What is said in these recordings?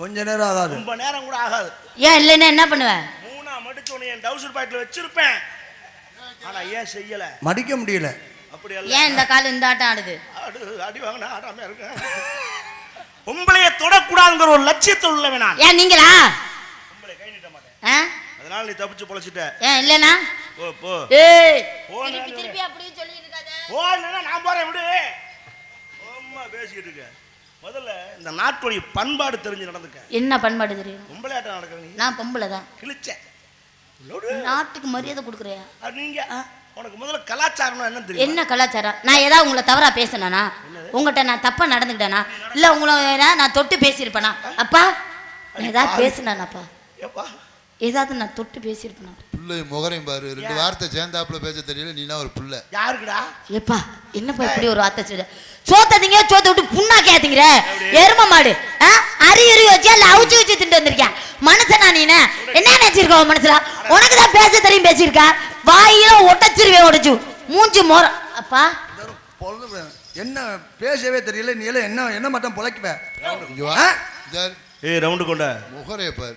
கொஞ்ச நேரம் ஆகாது. ரொம்ப நேரம் கூட ஆகாது. ஏன் இல்லைன்னா என்ன பண்ணுவ? மூணா மடிச்சு உன்னை என் டவுசர் பாக்கெட்ல வச்சிருப்பேன். ஆனா ஏன் செய்யல? மடிக்க முடியல. அப்படி ஏன் இந்த கால் இந்த ஆட்டம் ஆடுது? அடு அடி வாங்கினா ஆடாம இருக்கேன் பொம்பளைய தொடக்கூடாதுங்கிற ஒரு லட்சியத்தில் உள்ளவன் நான். ஏன் நீங்களா? பொம்பளை கை நீட்ட மாட்டேன்? அதனால நீ தப்பிச்சு பொழைச்சிட்ட. ஏன் இல்லைனா போ போ. ஏய்! திருப்பி திருப்பி அப்படியே சொல்லிட்டு இருக்காத. போ நான் போறேன் விடு. அம்மா பேசிக்கிட்டு இருக்க. முதல்ல இந்த நாட்டுடைய பண்பாடு தெரிஞ்சு நடந்துக்க. என்ன பண்பாடு தெரியும்? பொம்பளையாட்டம் நடக்கிற நீ நான் பொம்பளை தான். கிழிச்ச. லோடு. நாட்டுக்கு மரியாதை கொடுக்குறியா? அது நீங்க உனக்கு முதல்ல கலாச்சாரம்னா என்ன தெரியும்? என்ன கலாச்சாரம்? நான் ஏதாவது உங்களை தவறா பேசினேனா? உங்கள்கிட்ட நான் தப்பா நடந்துக்கிட்டேனா? இல்ல உங்களை நான் தொட்டு பேசியிருப்பேனா? அப்பா ஏதாவது பேசினானாப்பா? ஏதாவது நான் தொட்டு பேசியிருப்பேனா? புள்ளை முகரையும் பாரு. ரெண்டு வார்த்தை சேர்ந்தாப்புல பேச தெரியல நீனா ஒரு புள்ள. யாருக்குடா? ஏப்பா என்னப்பா இப்படி ஒரு வார்த்தை சொல்ற? சோத்ததிங்க சோத்த விட்டு புண்ணா கேத்தீங்கிற எரும மாடு ஆ? அரி அரி வச்சு இல்ல அவுச்சு வச்சு திண்டு வந்திருக்கேன் மனுஷனா நீனு? என்ன நினைச்சிருக்க உன் மனசுல? உனக்கு தான் பேச தெரியும் பேசியிருக்க? வாயில ஒட்டச்சிருவேன் உடைச்சு மூஞ்சி மோர அப்பா. என்ன பேசவே தெரியல நீ எல்லாம் என்ன என்ன மட்டும் பொழைக்குவ இங்க வா. இந்த ஏய் ரவுண்டு கொண்ட. முகரைய பாரு.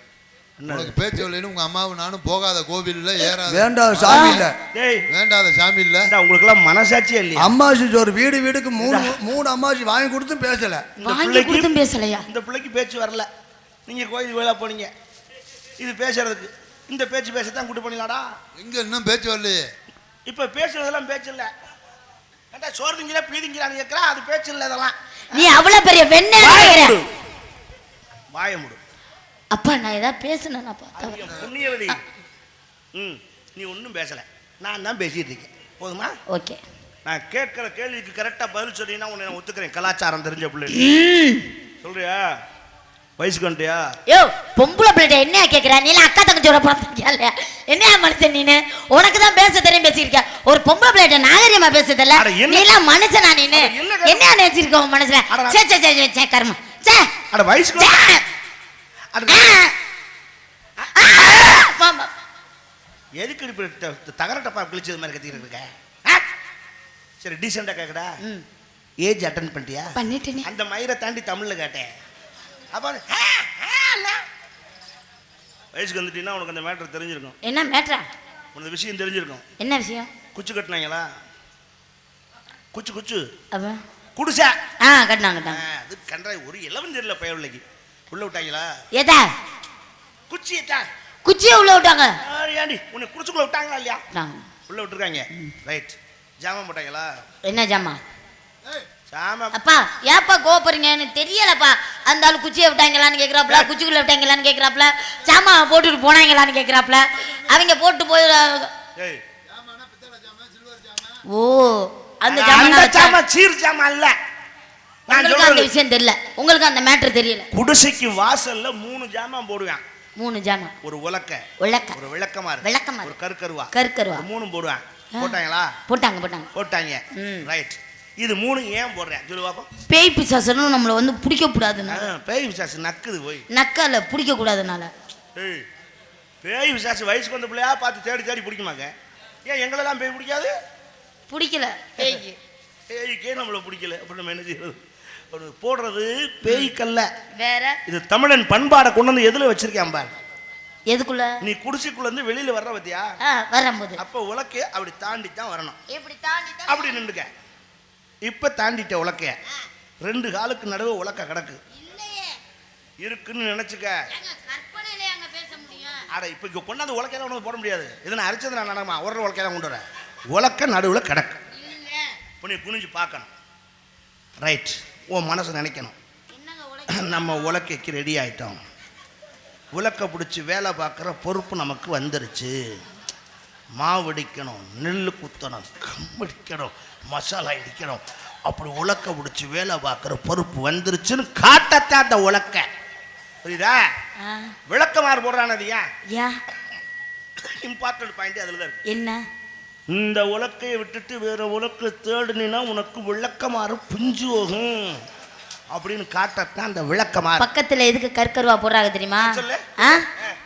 உனக்கு பேச்சு இல்லைன்னு உங்க அம்மாவும் நானும் போகாத கோவில்ல ஏறாத வேண்டாம் சாமி இல்ல. டேய். வேண்டாத சாமி இல்ல. உங்களுக்கு எல்லாம் மனசாட்சியே இல்லையா? அம்மாசி ஒரு வீடு வீடுக்கு மூணு மூணு அம்மாசி வாங்கி கொடுத்தும் பேசல. இந்த வாங்கி கொடுத்தும் பேசலையா? இந்த பிள்ளைக்கு பேச்சு வரல. நீங்க கோயில் கோயிலா போனீங்க. இது பேசுறதுக்கு. இந்த பேச்சு பேசத்தான் கூட்டு பண்ணலாடா எங்க இன்னும் பேச்சு வரலையே? இப்ப பேசுறதெல்லாம் பேச்சு இல்ல. ஏண்டா சோறு திங்கிறா பீ திங்கிறான்னு கேட்கறா அது பேச்சு இல்ல இதெல்லாம். நீ அவ்வளவு பெரிய வெண்ணே வாய மூடு. வாய மூடு. அப்பா நான் ஏதாவது அதிக புண்ணியவதி. ம் நீ ஒன்றும் பேசல. நான் தான் பேசிட்டு இருக்கேன். போதுமா? ஓகே. நான் கேட்கிற கேள்விக்கு கரெக்டா பதில் சொன்னீங்கன்னா உன்னை நான் ஒத்துக்கிறேன். கலாச்சாரம் தெரிஞ்ச பிள்ளை சொல்றியா? வயசுக்கு வந்துட்டியா? யோ பொம்பளை பிள்ளை என்னையா கேக்குற? நீ அக்கா தங்கச்சியோட பிறந்திருக்கியா இல்லையா? என்னையா மனுஷன் நீனு? உனக்கு தான் பேச தெரியும் பேசியிருக்க ஒரு பொம்பளை பிள்ளை நாகரிகமா பேச தெரியல. அட என்ன- நீ எல்லாம் மனுஷனா நீனு? என்ன நினைச்சிருக்க உன் மனசுல சே சே சே சே, கர்மம் சே. அட வயசுக்கு எதுக்கு இப்படி தகர டப்பா கிழிச்சது மாதிரி கத்திக்கிட்டு இருக்க? சரி டீசெண்டாக கேட்கடா ம். ஏஜ் அட்டன் பண்ணிட்டியா? பண்ணிட்டேனே. அந்த மயிரை தாண்டி தமிழ்ல கேட்டேன். அப்போ. வயசுக்கு வந்துட்டீங்கன்னா உனக்கு அந்த மேட்ரு தெரிஞ்சிருக்கும். என்ன மேட்ரா உனக்கு விஷயம் தெரிஞ்சிருக்கும். என்ன விஷயம்? குச்சி கட்டினாங்களா? குச்சு குச்சு. குடிசா. ஆ கட்டினாங்க அது கண்டாய் ஒரு இளவன் தெரியல பயவில்லைக்கு. உள்ள விட்டாங்களா? ஏதா குச்சி ஏத்தா குச்சியை உள்ள விட்டாங்க. ஏண்டி உன்னை குடிச்சுக்குள்ள விட்டாங்களா இல்லையா. உள்ள விட்டுருக்காங்க. ரைட் ஜாமான் போட்டாங்களா? என்ன ஜாமா ஜாமான். அப்பா ஏப்பா கோபுறீங்க எனக்கு தெரியலப்பா. அந்த ஆள் குச்சியை விட்டாங்களான்னு கேட்குறாப்புல குச்சிக்குள்ள விட்டாங்களான்னு கேட்குறாப்புல சாமா போட்டுட்டு போனாங்களான்னு கேட்குறாப்புல அவங்க போட்டு போய் ஏய். ஓ அந்த ஜாமான் சீர் ஜாமான் இல்ல. நான் சொல்றது விஷயம் தெரியல. உங்களுக்கு அந்த மேட்ரு தெரியல. குடிசைக்கு வாசல்ல மூணு ஜாமான் போடுவேன். மூணு ஜாமான். ஒரு உலக்க. விளக்க ஒரு விளக்கமா இருக்கு. விளக்கமா ஒரு கருக்கருவா. கருக்கருவா. மூணும் போடுவேன். போட்டாங்களா? போட்டாங்க போட்டாங்க. போட்டாங்க. ரைட் இது மூணு ஏன் போடுறேன்? சொல்லு பாப்போம். பேய் பிசாசனும் நம்மளை வந்து பிடிக்க கூடாதுன்னா பேய் விசாசு நக்குது போய். நக்கால பிடிக்க கூடாதுனால பேய் விசாசு வயசுக்கு வந்த பிள்ளையா பார்த்து தேடி தேடி பிடிக்குமாங்க? ஏன் எங்களெல்லாம் பேய் பிடிக்காது? பிடிக்கல. பேய்க்கு. பேய்க்கே நம்மளை பிடிக்கல. அப்படி நம்ம என்ன செய்யறது? போடுறது பேய்க்கல்ல. வேற? இது தமிழன் பண்பாடை கொண்டு வந்து எதுல வச்சிருக்கேன் பார்? எதுக்குள்ள? நீ குடிசைக்குள்ள இருந்து வெளியில வர்ற பத்தியா? வரும்போது. அப்ப உலக்கைய அப்படி தாண்டி தான் வரணும். இப்படி தாண்டி அப்படி நின்றுக்க. இப்ப தாண்டிட்ட உலக்கைய ரெண்டு காலுக்கு நடுவே உலக்க கிடக்கு. இருக்குன்னு நினைச்சுக்க. அட இப்ப இங்க கொண்டாந்து உலக்கையெல்லாம் வந்து போட முடியாது. இதை நான் அரைச்சது நான் நடமா ஒரு உலக்கைய தான் கொண்டு வரேன் உலக்க நடுவுல கிடக்கு. இப்போ நீ குனிஞ்சு பார்க்கணும். ரைட் உன் மனசு நினைக்கணும். நம்ம உலக்கைக்கு ரெடி ஆயிட்டோம். உலக்க பிடிச்சி வேலை பார்க்குற பொறுப்பு நமக்கு வந்துருச்சு. மாவு இடிக்கணும் நெல் குத்தணும் கம்படிக்கணும் மசாலா இடிக்கணும். அப்படி உலக்க பிடிச்சி வேலை பார்க்குற பொறுப்பு வந்துருச்சுன்னு காட்டத்தான் அந்த உலக்க புரியுதா? விளக்கமாறு போடுறானது ஏன்? இம்பார்ட்டன்ட் பாயிண்ட் அதில் தான் என்ன? இந்த உலக்கையை விட்டுட்டு வேற உலக்கு தேடுனா உனக்கு விளக்கமாறு பிஞ்சு போகும். அப்படின்னு காட்டத்தான் அந்த விளக்கமாறு பக்கத்துல எதுக்கு கற்கருவா போடுறாங்க தெரியுமா. ஆ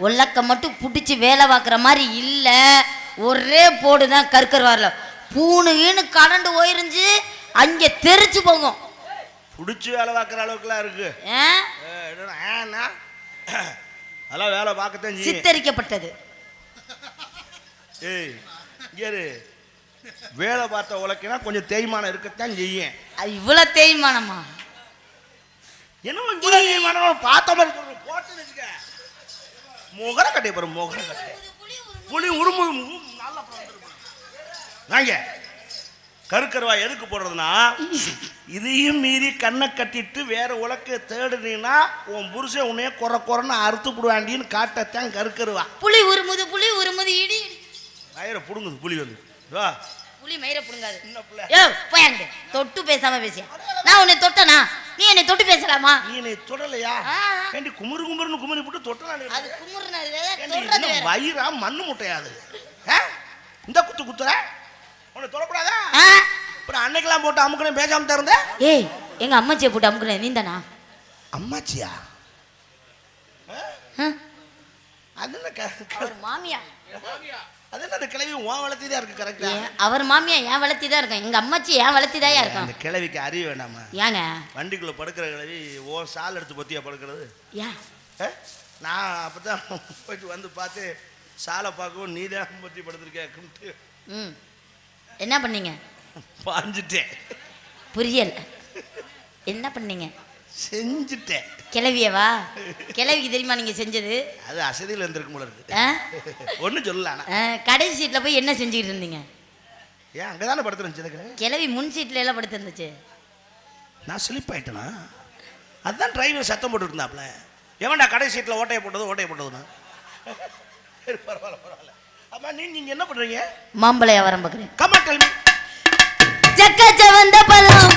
உள்ளக்க மட்டும் புடிச்சு வேலை பார்க்குற மாதிரி இல்ல. ஒரே போடுதான் கற்கருவாரில் பூணு ஈனு கரண்டு போயிருந்துச்சு அங்க தெரிச்சு போகும். பிடிச்சி வேலை பார்க்குற அளவுக்குலாம் இருக்கு. அதெல்லாம் வேலை பார்க்கத்தான் சித்தரிக்கப்பட்டது. ஏய் இரு. வேலை பார்த்த உலக்கினா கொஞ்சம் தேய்மானம் இருக்கத்தான் செய்யும். அது இவ்வளவு தேய்மானமா? என்னமோ இவ்வளவு தேய்மானம்? பார்த்த மாதிரி. போட்டுன்னு வச்சுக்க. முகர கட்டை பாரு முகர கட்டை புளி உருமு உம், நல்லா. வாங்க. கருக்கருவா எதுக்கு போடுறதுன்னா இதையும் மீறி கண்ணை கட்டிட்டு வேற உலக்க தேடுனீங்கன்னா உன் புருஷன் உன்னைய குறை குறைன்னு அறுத்து விடுவாண்டின்னு காட்டத்தான் கருக்கருவா. புலி உருமுது புலி உருமுது இடி. வயிறை புடுங்குது புளி வந்து. வா புலி மயிர புடுங்காது. யோ போயாங்க தொட்டு பேசாம பேசியா. நான் உன்னை தொட்டனா? நீ என்னை தொட்டு பேசலாமா? நீ என்னை தொடலையா? ஆ. ஏண்டி குமுறு குமுறுன்னு குமுறி போட்டு தொட்டலாம் அது குமுறுனது வேற தொடுறது வயிறா மண்ணு முட்டையாது ஆ? இந்த குத்து குத்துற? உன்னை தொடக்கூடாதா? ஆ? அப்புறம் அன்னைக்கெல்லாம் போட்டு அமுக்கணும் பேசாம திறந்த? ஏய் எங்க அம்மாச்சியை போட்டு அமுக்குறேன் நீ தானா அம்மாச்சியா அது அவர் மாமியா. அது என்ன அந்த கிளவி உன் வளர்த்தி தான் இருக்கு கரெக்டா அவர் மாமியா ஏன் வளர்த்தி தான் இருக்கும் எங்க அம்மாச்சி ஏன் வளர்த்தி தான் இருக்கும் அந்த கிளவிக்கு அறிவு வேண்டாமா ஏங்க? வண்டிக்குள்ள படுக்கிற கிளவி ஓ சால் எடுத்து பத்தியா படுக்கிறது? ஏன்? நான் அப்பதான் போயிட்டு வந்து பார்த்து சாலை பார்க்கவும் நீ தான் பற்றி படுத்திருக்கேன்ட்டு ம். என்ன பண்ணீங்க? பாஞ்சிட்டேன். புரியல. என்ன பண்ணீங்க? செஞ்சுட்டேன். கிளவியவா? கிளவிக்கு தெரியுமா நீங்க செஞ்சது? அது அசதியில் இருந்திருக்கும் போல இருக்கு? ஒன்றும் சொல்லல ஆனா. ஆ, கடைசி சீட்ல போய் என்ன செஞ்சுக்கிட்டு இருந்தீங்க? ஏன் அங்கே தானே படுத்துருந்துச்சு கிளவி முன் சீட்ல எல்லாம் படுத்து இருந்துச்சு நான் ஸ்லிப் ஆயிட்டேனா? அதுதான் டிரைவர் சத்தம் போட்டு இருந்தாப்ல. எவன்டா கடை சீட்டில் ஓட்டையை போட்டது ஓட்டையை போட்டதுன்னா? சரி பரவாயில்ல பரவாயில்ல. அம்மா நீ நீங்கள் என்ன பண்ணுறீங்க மாம்பழ வியாபாரம் பார்க்குறேன் கம்மா டெல்மி சக்க சவந்த பழம்.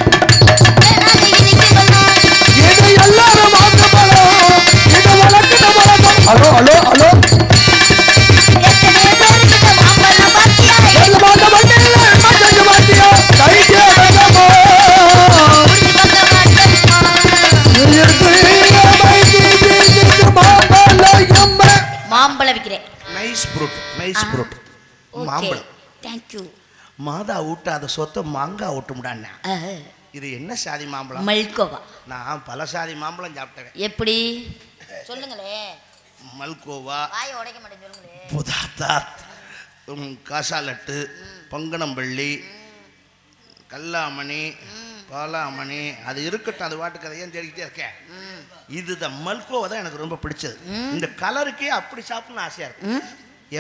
மாதா ஊட்டாத சொத்தை மாங்காய் ஊட்டும்டாண்ணா இது என்ன சாதி மாம்பழம்? மல்கோவா. நான் பல சாதி மாம்பழம் சாப்பிட்டேன். எப்படி? சொல்லுங்களே. மல்கோவா வாயை உடைக்க மாட்டேன் சொல்லுங்களே. புதாத்தா உம், காசாலட்டு பங்கனம்பள்ளி கல்லாமணி பாலாமணி அது இருக்கட்டும் அது வாட்டுக்கு அதை ஏன் தேடிக்கிட்டே இருக்கேன் இது இந்த மல்கோவை தான் எனக்கு ரொம்ப பிடிச்சது. இந்த கலருக்கே அப்படி சாப்பிடணும்னு ஆசையா இருக்கு. ம்.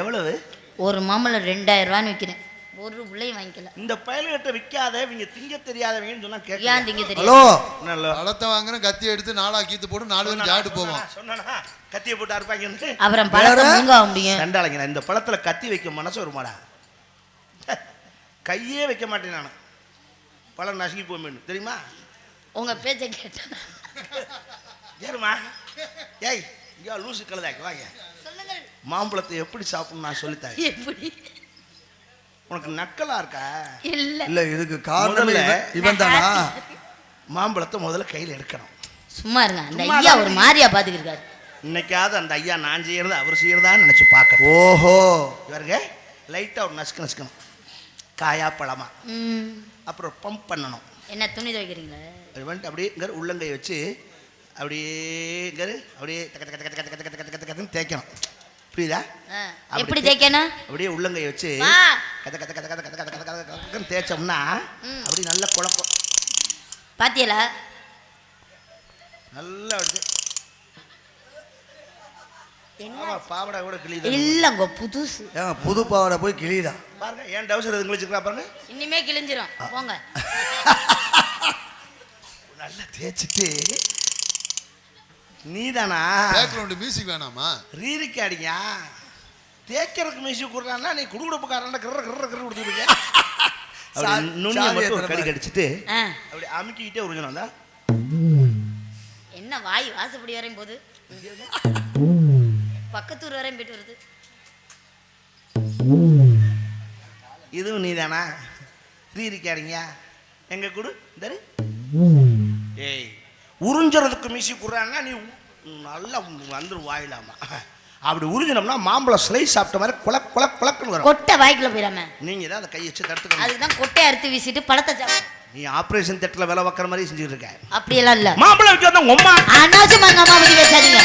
எவ்வளவு? ஒரு மாம்பழம் ரெண்டாயிரம் ரூபான்னு விற்கிறேன் ஒரு பிள்ளையும் வாங்கிக்கல. இந்த பயல்கிட்ட விற்காத இவங்க திங்க தெரியாதவங்கன்னு சொன்னா ஏன் கேட்க திங்க ஹலோ? தெரியும் நல்ல பழத்தை வாங்குறேன் கத்தி எடுத்து நாலா கீத்து போட்டு நாலு பேரும் சாப்பிட்டு போவோம். சொன்னா கத்தியை போட்டு அறுப்பாங்கன்னு அப்புறம் பழத்தை வேற? முங்க முடியும் சண்டாளைங்க இந்த பழத்துல கத்தி வைக்க மனசு வருமாடா. கையே வைக்க மாட்டேன் நான். பழம் நசுக்கி போமேன்னு தெரியுமா? உங்க பேச்சை கேட்டேன். ஏறுமா. ஏய் ஐயா லூசு கழுதாக்கு வாங்க. மாம்பழத்தை எப்படி சாப்பிடணும் நான் சொல்லித்தரேன். எப்படி? உனக்கு நக்கலா இருக்கா? இல்ல. இல்ல இதுக்கு காரணம் இவன் தானா மாம்பழத்தை முதல்ல கையில் எடுக்கணும். சும்மா இருங்க அந்த ஐயா ஒரு மாதிரியா பாத்துக்கிருக்காரு. இன்னைக்காவது அந்த ஐயா நான் செய்யறது அவர் செய்யறதான்னு நினைச்சு பார்க்கணும். ஓஹோ. இவருங்க லைட்டாக ஒரு நசுக்கு நசுக்கணும் காயா பழமா. ம். அப்புறம் பம்ப் பண்ணணும். என்ன துணி துவைக்கிறீங்களா? அது வந்துட்டு அப்படியே உள்ளங்கை வச்சு அப்படியே அப்படியே தக்க தக்க தக்க தக்க தக்க தக்க தக்க தக்கன்னு தேய்க்கணும். புரியுதா? எப்படி தேய்க்கணும்? அப்படியே உள்ளங்கை வச்சு. கத கத கத கத கத கத கத கத கதன்னு தேய்ச்சோம்னா. அப்படி நல்ல குழப்பம். பாத்தியலா? நல்லா ஆமா பாவடா கூட கிளியுது இல்லங்க புதுசு. ஏன் புது பாவாடை போய் கிளியுதா பாருங்க ஏன் டவுசர் எதுவும் கிழிச்சிருக்கா பாருங்க. இனிமே கிழிஞ்சிரும். போங்க. நல்லா தேய்ச்சிட்டு நீதானா? பேக்ரவுண்ட் மியூசிக் வேணாமா? ரீரிக்கு அடிங்க. தேய்க்கிறதுக்கு மியூசிக் கொடுறான்னா நீ குடுகுடுப்புக்காரன் கிற கிற கிற கொடுத்துருக்க சாவியை மட்டும் ஒரு கடி. கடிச்சிட்டு அப்படி அமுக்கிக்கிட்டே உறிஞ்சணும் தான் என்ன வாய் வாசப்படி வரையும் போகுது? பக்கத்தூர் வரையும் போயிட்டு வருது. இதுவும் நீதானா? ரீரிக்கு அடிங்க. எங்க கொடு? தரு ஏய் உறிஞ்சுறதுக்கு மியூசி கொடுறான்னா நீ நல்லா வந்துடும் வாயிலாமா. அப்படி உறிஞ்சினோம்னா மாம்பழம் ஸ்லை சாப்பிட்ட மாதிரி குல குல குலக்குன்னு வரும். கொட்டை வாய்க்குள்ள போயிடாம நீங்கள் தான் அதை கை வச்சு தடுத்துக்கணும் அதுதான் கொட்டையை அறுத்து வீசிட்டு பழத்தை சாப்பிடும் நீ ஆபரேஷன் தேட்டர்ல வேலை வைக்கிற மாதிரி செஞ்சுட்டு இருக்க. அப்படி எல்லாம் இல்ல. மாம்பழம் வச்சு வந்தா உம்மா அண்ணாச்சும் அம்மா பத்தி பேசாதீங்க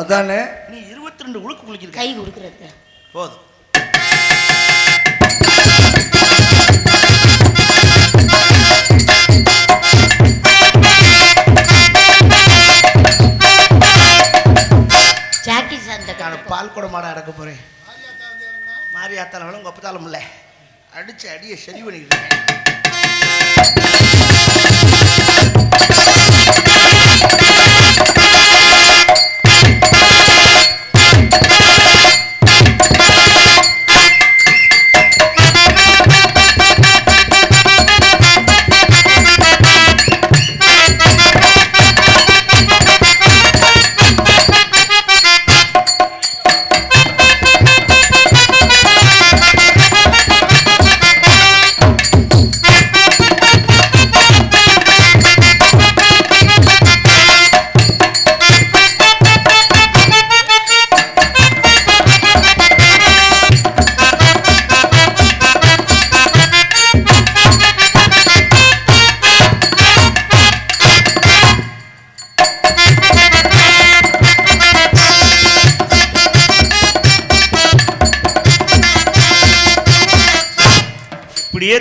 அதானே? நீ இருபத்தி ரெண்டு உழுக்கு குளிக்கிற. கை கொடுக்கறதுக்கு. போதும். ஜாக்கி சாந்த நான் பால் கூட மாட அடக்க போறேன். மாரியாத்தாலும் உங்க அப்பத்தாலும் இல்லை அடிச்சு அடியை சரி பண்ணிக்கிட்டு இருக்கேன்.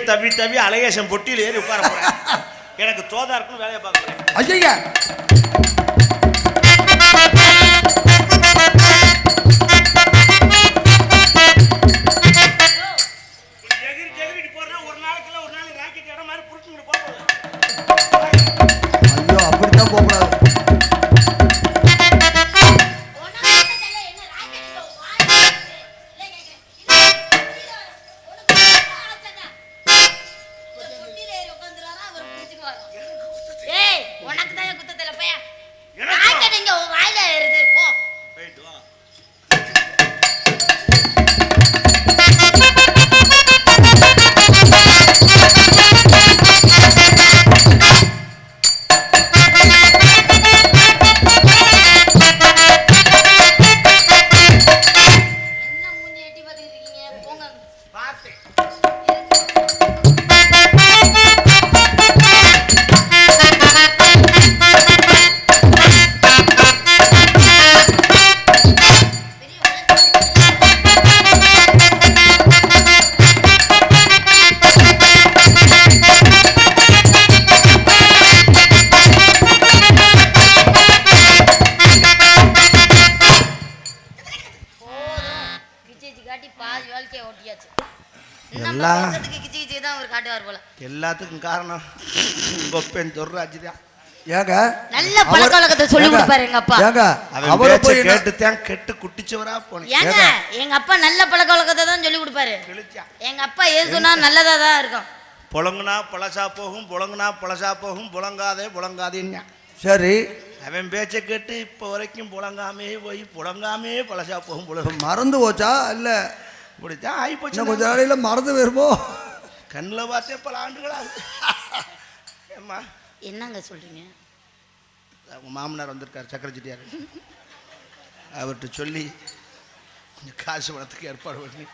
தவி தவி அலையேசம் பொட்டியில் ஏறி உட்கார போறேன். எனக்கு தோதா இருக்குன்னு வேலையை பார்க்க போறேன். ஐயா எகிரி எகிரிட்டு போறேன்னா உனக்கு தான் குத்தத்துல பையா? ராக்கெட் இங்க வாயில ஏறுது போ போயிட்டு வா எல்லா- கிச்சி கிச்சி தான் அவர் காட்டுவார் போல. எல்லாத்துக்கும் காரணம் கொப்பேன் தொர்ராஜ் தான் ஏங்க? நல்ல பழக்க வழக்கத்தை சொல்லி ஏங்க, கொடுப்பாரு எங்க அப்பா. ஏங்க அவன் அவரை போய் என்ன- கேட்டுத்தான் கெட்டு குட்டிச்சவரா போனேன். ஏங்க எங்க அப்பா நல்ல பழக்க வழக்கத்தை தான் சொல்லி கொடுப்பாரு. எங்க அப்பா சொன்னா நல்லதா தான் இருக்கும். புழங்குனா பழசா போகும் புழங்குனா பழசா போகும் புழங்காதே புழங்காதேன்னு சரி. அவன் பேச்சை கேட்டு இப்போ வரைக்கும் புழங்காமே போய் புழங்காமே பழசா போகும் புழங்கும் மறந்து போச்சா? இல்ல. இப்படித்தான் ஆகி இன்னும் போச்சு கொஞ்ச நாளையில மறந்து போயிருமோ? கண்ணில் பார்த்தே பல ஆண்டுகளாகுது. ஏம்மா? என்னங்க சொல்றீங்க? உங்கள் மாமனார் வந்திருக்கார் சக்கர செட்டியார் அவர்கிட்ட சொல்லி கொஞ்சம் காசு பணத்துக்கு ஏற்பாடு பண்ணி.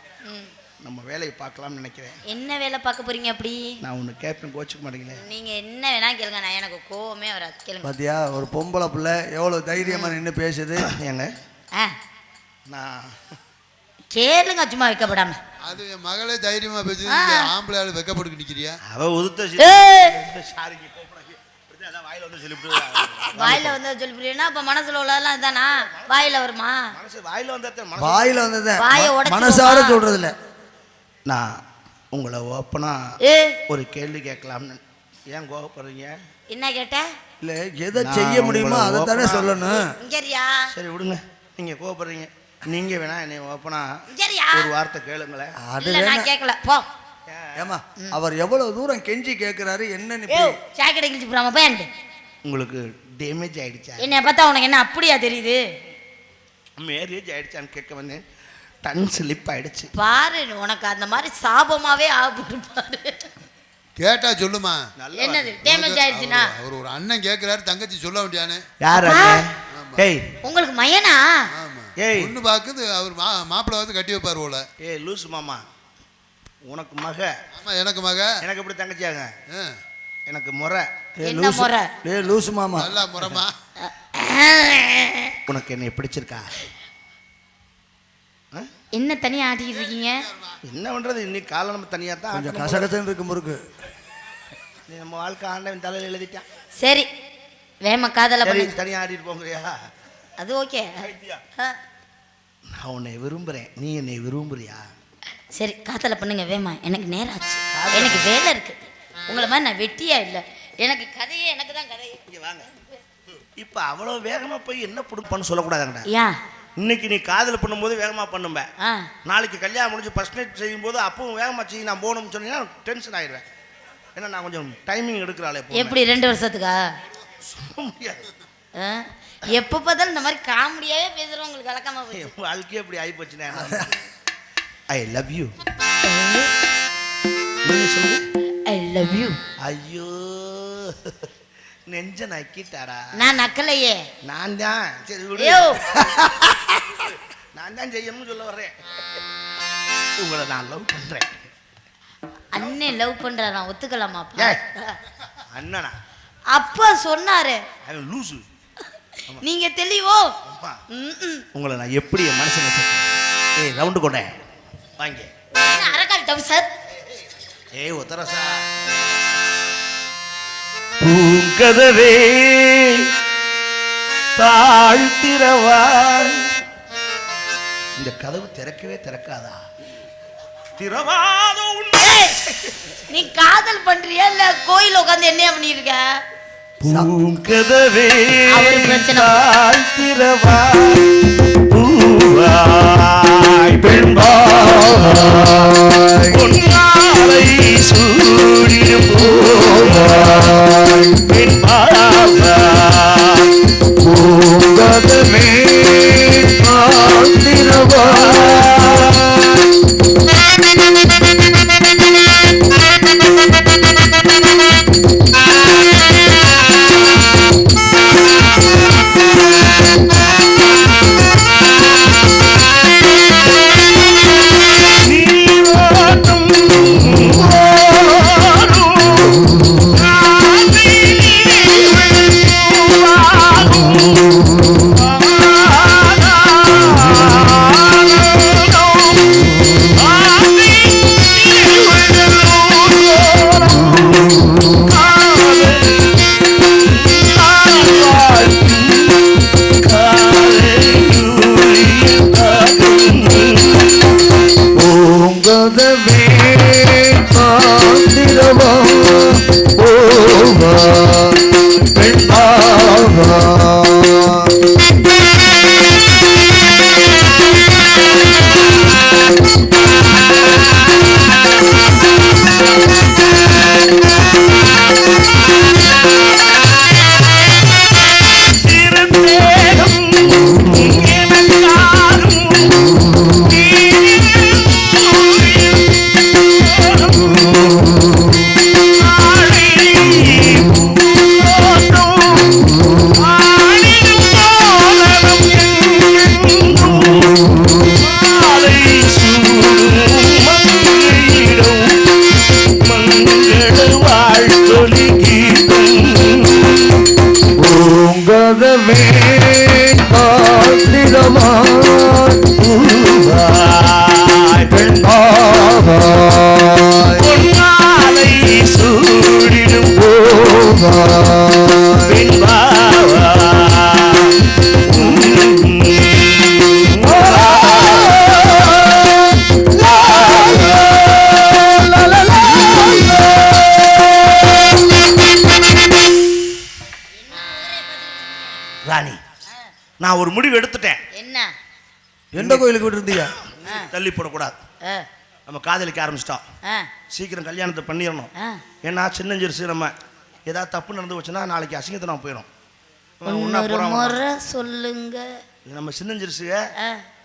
நம்ம வேலையை பார்க்கலாம்னு நினைக்கிறேன். என்ன வேலை பார்க்க போறீங்க அப்படி? நான் ஒன்று கேட்பேன் கோச்சிக்க மாட்டேங்களேன் நீங்க என்ன வேணா கேளுங்க நான் எனக்கு கோவமே வராது. கேளுங்க. பாத்தியா ஒரு பொம்பளை பிள்ளை எவ்வளவு தைரியமா நின்று பேசுது. ஏங்க ஆ. நான் கேளுங்க சும்மா வைக்கப்படாம. அது என் மகளே தைரியமா பேசுது. நீங்க ஆம்பளை ஆளு வெக்கப்பட்டு நிக்கிறியா? அவ உதுத்த ஏய். சாரிக்கு வாயில வந்து சொல்லிவிட்டு வாயில வந்து சொல்லிப்புரியனா அப்ப மனசுல உள்ளதெல்லாம் இதானா? வாயில வருமா? மனசு வாயில வந்தா மனசு வாயில வந்தது வாயை உடைச்சிருவோமா? மனசார சொல்றது இல்ல நான் உங்களை ஓப்பனா ஒரு கேள்வி கேட்கலாம்னு. ஏன் கோவப்படுறீங்க? என்ன கேட்ட? இல்ல எதை செய்ய முடியுமோ அதை தானே சொல்லணும். சரி விடுங்க. நீங்க கோவப்படுறீங்க. நீங்க வேணா என்னை ஓப்பனா இங்கரியா ஒரு வார்த்தை கேளுங்களேன். அது இல்ல நான் கேட்கல போ. ஏமா அவர் எவ்வளவு தூரம் கெஞ்சி கேக்குறாரு என்னன்னு ஏ இப்படி- சாக்கடை கிழிச்சு போடாம போயாண்டு உங்களுக்கு டேமேஜ் ஆயிடுச்சா? என்னைய பார்த்தா உனக்கு என்ன அப்படியா தெரியுது? மேரேஜ் ஆயிடுச்சான்னு கேட்க வந்தேன். டன் ஸ்லிப் ஆயிடுச்சு. பாரு உனக்கு அந்த மாதிரி சாபமாவே ஆகுது பாரு. கேட்டா சொல்லுமா? நல்ல என்னது டேமேஜ் ஆயிடுச்சுன்னா? அவர் ஒரு அண்ணன் கேக்குறாரு தங்கச்சி சொல்ல வேண்டியானே. யார் அப்பா. அண்ணே? ஏய். உங்களுக்கு மயனா? ஆமா. ஏய். பொண்ணு பாக்குது அவர் மா மாப்பிள்ளை வந்து கட்டி வைப்பார் போல. ஏய் லூசு மாமா. உனக்கு மக. ஆமா எனக்கு மக. எனக்கு எப்படி தங்கச்சியாங்க ஆ. எனக்கு முறை. என்ன. முறை? ஏய் லூசு மாமா. நல்லா முறமா உனக்கு என்னை பிடிச்சிருக்கா? ஆ? என்ன தனியா ஆட்டிக்கிட்டு இருக்கீங்க? என்ன பண்றது? இன்னைக்கு காலை நம்ம தனியா தான் கொஞ்சம். கசகசன்னு இருக்கு முறுக்கு. நீ நம்ம வாழ்க்கை ஆண்டவன் தலையில எழுதிட்டான். சரி வேம காதல பண்ணு. தனியா ஆடிட்டு போங்கறியா அது ஓகே. நான் உன்னை விரும்புறேன். நீ என்னை விரும்புறியா? சரி காதல பண்ணுங்க வேமா. எனக்கு நேரம் ஆச்சு எனக்கு வேலை இருக்கு. உங்களை மாதிரி நான் வெட்டியா இல்லை. எனக்கு கதையே எனக்கு தான் கதையே இங்க வாங்க. இப்ப அவ்வளவு வேகமா போய் என்ன புடுப்பான்னு சொல்லக்கூடாதுங்கடா. ஏன் இன்னைக்கு நீ காதல் பண்ணும்போது வேகமா பண்ணும்ப. நாளைக்கு கல்யாணம் முடிஞ்சு ஃபர்ஸ்ட் நைட் செய்யும்போது அப்பவும் வேகமா செய்ய நான் போகணும்னு சொன்னீங்கன்னா டென்ஷன் ஆயிடுவேன் ஏன்னா நான் கொஞ்சம் டைமிங் எடுக்கிறாளே. எப்படி ரெண்டு வருஷத்துக்கா? சொல்ல முடியாது. ஆ? எப்போ பார்த்தாலும் இந்த மாதிரி காமெடியாவே பேசுறவங்களுக்கு வழக்கமா போய் என் வாழ்க்கையே இப்படி ஆகி போச்சுன்னா I love you I love you ஐயோ நெஞ்ச நக்கிட்டாடா. நான் நக்கலையே. நான் தான். சரி விடு. நான் தான் செய்யணும்னு சொல்ல வர்றேன். உங்களை நான் லவ் பண்றேன். அண்ணே லவ் பண்ற நான் ஒத்துக்கலாமாப்பா? ஏய். அண்ணனா. அப்பா சொன்னாரு. லூசு நீங்க தெளிவோ. உங்களை நான் எப்படி என் மனசில் வச்சிருக்கேன்? ஏய் ரவுண்டு கொண்டே. வாங்க. அரக்கால் தப்பு சார்? ஏய் ஒத்தரசா பூங்கதவே தாழ்த்திரவாய் இந்த கதவு திறக்கவே திறக்காதா? திறவாத நீ காதல் பண்றியா இல்ல கோயில் உட்காந்து என்ன பண்ணிருக்க பூங்கதவே பூவாய் பெண்பாய். பொன்னாலை சூடிடும் பூவாய். பெண்பாய். பூங்கதவே தாழ்த்திரவாய் ராணி நான் ஒரு முடிவு எடுத்துட்டேன். என்ன? எந்த கோயிலுக்கு விட்டு இருந்தீங்க ஆ, தள்ளி போடக்கூடாது. நம்ம காதலிக்க ஆரம்பிச்சிட்டோம். சீக்கிரம் கல்யாணத்தை பண்ணிடணும். ஏன்னா சின்னஞ்சிருச்சு நம்ம ஏதாவது தப்பு நடந்து வச்சுன்னா நாளைக்கு அசிங்கத்தை நான் போயிடும் சொல்லுங்க. நம்ம சின்னஞ்சிருச்சுங்க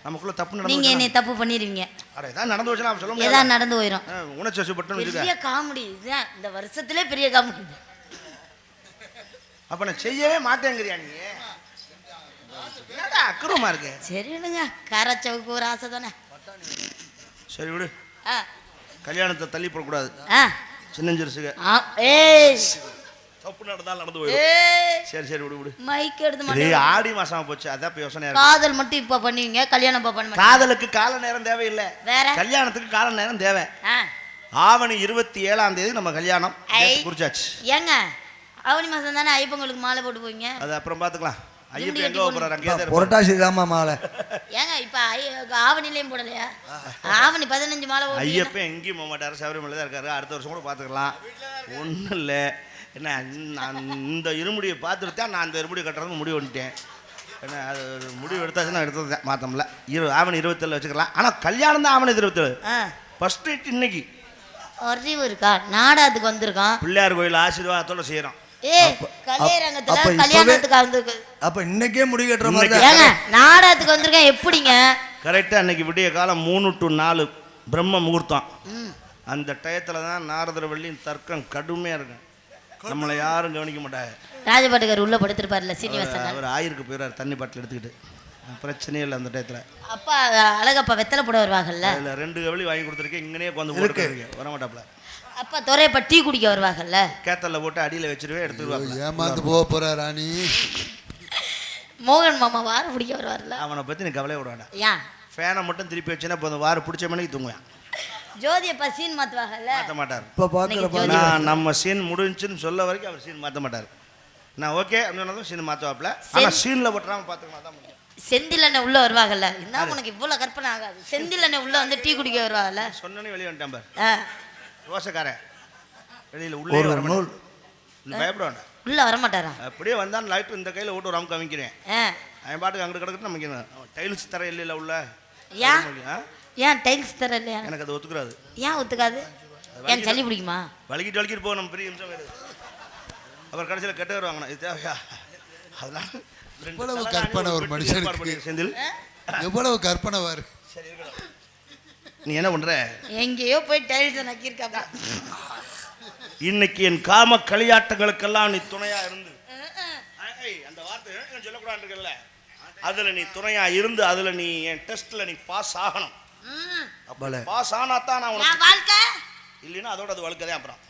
நமக்குள்ள தப்பு நீங்க நடந்து என்னை வச்சுன்னா- தப்பு பண்ணிடுவீங்க அட ஏதாவது நடந்து வச்சுன்னா அவன் சொல்ல முடியாது? ஏதாவது நடந்து போயிடும் உணர்ச்சி வசப்பட்டுன்னு பெரிய காமெடி இதுதான். இந்த வருஷத்திலே பெரிய காமெடி. அப்ப நான் செய்யவே மாட்டேங்கிறியா நீ? அக்குறமா இருக்கு? சரி விடுங்க. காரச்சவுக்கு ஒரு ஆசை தானே? சரி விடு. ஆ, கல்யாணத்தை தள்ளி போடக்கூடாது. ஆ, ஏய். தப்பு நடந்தாலும் நடந்து போயிடும். ஏய். சரி சரி விடு விடு. மைக் எடுத்து மாட்டேன் ஆடி மாசமா போச்சு. அதான் இப்ப இருக்கு. காதல் மட்டும் இப்ப பண்ணுவீங்க கல்யாணம் இப்ப பண்ண மாட்டீங்க. காதலுக்கு கால நேரம் தேவையில்லை. வேற? கல்யாணத்துக்கு கால நேரம் தேவை. ஆ, ஆவணி இருபத்தி ஏழாம் தேதி நம்ம கல்யாணம். குறிச்சாச்சு. ஏங்க ஆவணி மாசம் தானே ஐப்பங்களுக்கு மாலை போட்டு போவீங்க? அது அப்புறம் பாத்துக்கலாம். ஐயப்ப எப்படி எங்க கட்டி போறாரு? அங்கேயே தான் இருப்பாரு. புரட்டாசி தாமா மாலை. ஏங்க இப்ப ஆவணிலையும் போடலையா? ஆவணி பதினஞ்சு மாலை ஐயப்பன் எங்கேயும் போக மாட்டாரு. சபரிமலை தான் இருக்காரு. அடுத்த வருஷம் கூட பார்த்துக்கலாம் ஒன்றும் இல்லை. என்ன நான் இந்த இருமுடியை பார்த்துட்டு தான் நான் அந்த இருமுடி கட்டுறது முடிவு பண்ணிட்டேன். என்ன அது ஒரு முடிவு எடுத்தாச்சுன்னா எடுத்தது தான் மாற்றமில்ல இரு ஆவணி இருபத்தேழு வச்சுக்கலாம். ஆனால் கல்யாணம் தான் ஆவணி இருபத்தேழு. ஆ. ஃபர்ஸ்ட் இன்னைக்கு. அறிவு இருக்கா? நாடகத்துக்கு வந்திருக்கான். பிள்ளையார் கோயில் ஆசீர்வாதத்தோட செய்கிறோம் ஏ அப்ப கல்யாணத்துல கல்யாணத்துக்கு வந்திருக்கு. அப்ப இன்னைக்கே முடி கட்டுற மாதிரி தான். ஏங்க நாடகத்துக்கு வந்திருக்கேன். எப்படிங்க? கரெக்டாக இன்னைக்கு விடிய காலம் மூணு டு நாலு பிரம்ம முகூர்த்தம். ம். அந்த டயத்தில் தான் நாரதர் வள்ளியின் தர்க்கம் கடுமையாக இருக்கும். நம்மளை யாரும் கவனிக்க மாட்டாங்க. ராஜபாட்டுக்கார் உள்ள படுத்திருப்பார்ல சீனிவாசன் அவர் ஆயிருக்கு போயிடார் தண்ணி பாட்டில் எடுத்துக்கிட்டு. பிரச்சனையே இல்லை அந்த டயத்தில். அப்பா அழகப்பா வெத்தலை போட வருவாங்கல்ல? அதில் ரெண்டு கவலி வாங்கி கொடுத்துருக்கேன். இங்கனே உட்காந்து இருக்கு. வர மாட்டாப்புல. அப்பா துறையப்பா டீ குடிக்க வருவாங்கல்ல? கேத்தல்ல போட்டு அடியில் வச்சிருவேன் எடுத்துருவாங்க ஏமாந்து போக போற ராணி. மோகன் மாமா வாரம் பிடிக்க வருவார்ல அவனை பற்றி நீ கவலை விட வேண்டாம். ஏன்? ஃபேனை மட்டும் திருப்பி வச்சுன்னா போதும். வாரம் பிடிச்ச மணிக்கு தூங்குவேன். ஜோதி அப்பா சீன் மாத்துவாங்கல்ல? மாற்ற மாட்டார். இப்ப பாக்குற இன்னைக்கு பாரு. நான் நம்ம சீன் முடிஞ்சுன்னு சொல்ல வரைக்கும் அவர் சீன் மாற்ற மாட்டார். நான் ஓகே அப்படின்னு சீன் மாற்றுவாப்புல ஆனால் சீனில் போட்டுறாம பார்த்துக்கலாம் தான் செந்தில் அண்ணன் உள்ள வருவாங்கல்ல? என்ன உனக்கு இவ்வளவு கற்பனை ஆகாது. செந்தில் அண்ணன் உள்ள வந்து டீ குடிக்க வருவாங்கல்ல? சொன்னனே வெளியே வந்துட்டேன் பார். ஆ, ரோசக்காரன் வெளியில் உள்ளே ஒரு வர நூல். பயப்பட வேண்டாம் உள்ள வர மாட்டாரா அப்படியே வந்தான் லைட்டு இந்த கையில் ஓட்டு ராம் காமிக்கிறேன். ஆ, அவன் பாட்டுக்கு அங்கிட்டு கிடக்கிட்டு நமக்கு டைல்ஸ் தர இல்லைல்ல உள்ள. ஏன்? ஏன் டைல்ஸ் தர இல்லையா எனக்கு அது ஒத்துக்கிறாது ஏன் ஒத்துக்காது? ஏன் சளி பிடிக்குமா? வலிக்கிட்டு வலிக்கிட்டு போக நம்ம பெரிய நிமிஷம் அப்புறம் கடைசியில் கெட்ட வருவாங்கண்ணா இது தேவையா? அதெல்லாம் தலகாணி, கற்பனை ஒரு மனுஷனுக்கு. செந்தில். எவ்வளவு கற்பனை வாரு நீ என்ன பண்ற? எங்கேயோ போய் டைல்ஸ் நக்கியிருக்காப்பா. இன்னைக்கு என் காம களியாட்டங்களுக்கெல்லாம் நீ துணையா இருந்து. அந்த வார்த்தை எனக்கு சொல்லக்கூடாது இருக்குல்ல அதுல நீ துணையா இருந்து அதுல நீ என் டெஸ்ட்ல நீ பாஸ் ஆகணும். பலே. பாஸ் ஆனா தான் நான் உனக்கு நான் வாழ்க்கை? இல்லைன்னா அதோட அது வழுக்கதே அப்புறம்.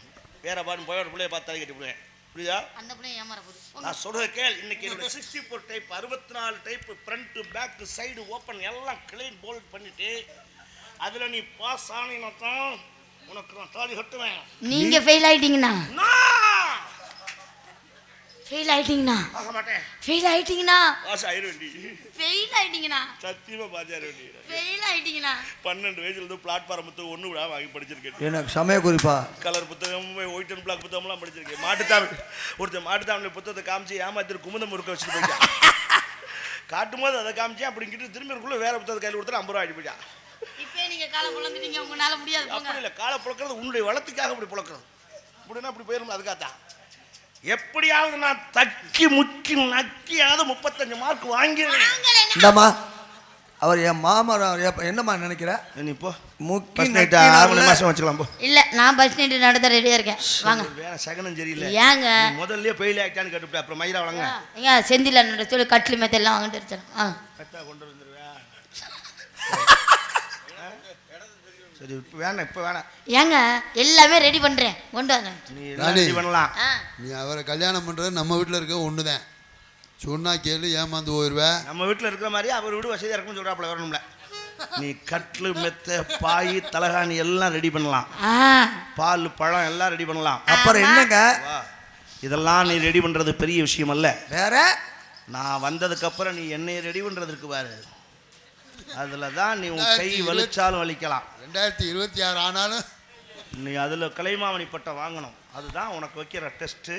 வேற பாட்டு போய் ஒரு பிள்ளைய பார்த்து கட்டி விடுவேன். புரியுதா? அந்த பிள்ளை ஏமாற போகுது. நான் சொல்றத கேள். இன்னைக்கு என்னோட சிக்ஸ்டி ஃபோர் டைப் அறுபத்தி நாலு type front back side open எல்லாம் கிளீன் போல்ட் பண்ணிட்டு அதுல நீ பாஸ் ஆனீங்கன்னா தான் உனக்கு நான் தாலி கட்டுவேன். நீங்க ஃபெயில் ஆயிட்டீங்கண்ணா நான்! ஃபெயில் ஆயிட்டீங்கண்ணா. ஆக மாட்டேன். ஃபெயில் ஆயிட்டீங்கண்ணா. பாஸ் ஆயிருவேண்டி. ஃபெயில் ஆயிட்டீங்கண்ணா. சத்தியமா பாஸ் ஆயிருவேண்டி. ஃபெயில் ஆயிட்டீங்கண்ணா. பன்னெண்டு வயசுல இருந்து பிளாட்ஃபார்ம் புத்தகம் ஒன்று விடாம வாங்கி படிச்சிருக்கேன். எனக்கு சமய குறிப்பா. கலர் புத்தகம் ஒயிட் அண்ட் பிளாக் புத்தகம்லாம் படிச்சிருக்கேன். மாட்டுத்தாமி ஒருத்தர் மாட்டுத்தாமி புத்தகத்தை காமிச்சு ஏமாத்திட்டு குமுதம் முறுக்க வச்சுட்டு போயிட்டான் காட்டும் போது அதை காமிச்சேன் அப்படிங்கிட்டு திரும்பி இருக்குள்ள வேற புத்தகத்தை கையில் கொடுத்துட்டு ஐம்பது ரூபா ஆடி போயிட்டான் இப்போ நீங்க காலம் புலந்துட்டீங்க உங்களால முடியாது அப்படி இல்லை காலை புழக்கிறது உன்னுடைய வளத்துக்காக அப்படி புழக்கிறது இப்படின்னா அப்படி போயிடும் அதுக்காகத்தான். எப்படியாவது நான் தக்கி முக்கி நக்கியாவது முப்பத்தஞ்சு மார்க் வாங்கிடுவேன். இந்தாம்மா அவர் என் எப்ப- என்னம்மா நினைக்கிற? நீ போ. முக்கி நைட் ஆறு மணி மாசம் வச்சுக்கலாம் போ. இல்ல நான் பஸ் நைட்டு நடத்த ரெடியா இருக்கேன். வாங்க. வேற சகனம் சரியில்லை. ஏங்க? நீ முதல்லயே பெயில் ஆகிட்டான்னு கேட்டுவிட்டு அப்புறம் மயிரா வழங்க ஏங்க செந்தில் அண்ணன் சொல்லி கட்லி மெத்த எல்லாம் வாங்கிட்டு வச்சிடும் ஆ. கரெக்டா கொண்டு வந்துருவேன். சரி இப்போ வேணாம் இப்போ வேணாம். ஏங்க எல்லாமே ரெடி பண்றேன். கொண்டு வரேன் நீ எல்லாம் ready பண்ணலாம். நீ அவரை கல்யாணம் பண்றது நம்ம வீட்டில் இருக்க ஒன்று தான் சொன்னா கேளு ஏமாந்து போயிடுவேன் நம்ம வீட்டில் இருக்கிற மாதிரி அவர் வீடு வசதியாக இருக்கும்னு சொல்கிறாப்புல வரணும்ல. நீ கட்லு மெத்த பாய் தலகாணி எல்லாம் ரெடி பண்ணலாம். ஆ. பால் பழம் எல்லாம் ரெடி பண்ணலாம். அப்புறம் என்னங்க? வா. இதெல்லாம் நீ ரெடி பண்ணுறது பெரிய விஷயம் அல்ல. வேற? நான் வந்ததுக்கு அப்புறம் நீ என்னைய ரெடி பண்ணுறதுக்கு பாரு அதில் தான் நீ உன் கை வலிச்சாலும் வலிக்கலாம். ரெண்டாயிரத்தி இருபத்தி ஆறு ஆனாலும் நீ அதில் கலைமாமணி பட்டம் வாங்கணும். அதுதான் உனக்கு வைக்கிற டெஸ்ட்டு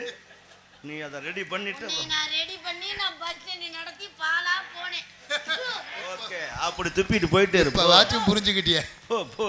நீ அதை ரெடி பண்ணிட்டு நான் ரெடி பண்ணி நான் பஸ் ஸ்டாண்ட் நடத்தி பாலா போனேன். ஓகே அப்படி துப்பிட்டு போயிட்டு இப்போ இருப்போம் வாட்சும் புரிஞ்சுக்கிட்டியே. போ போ.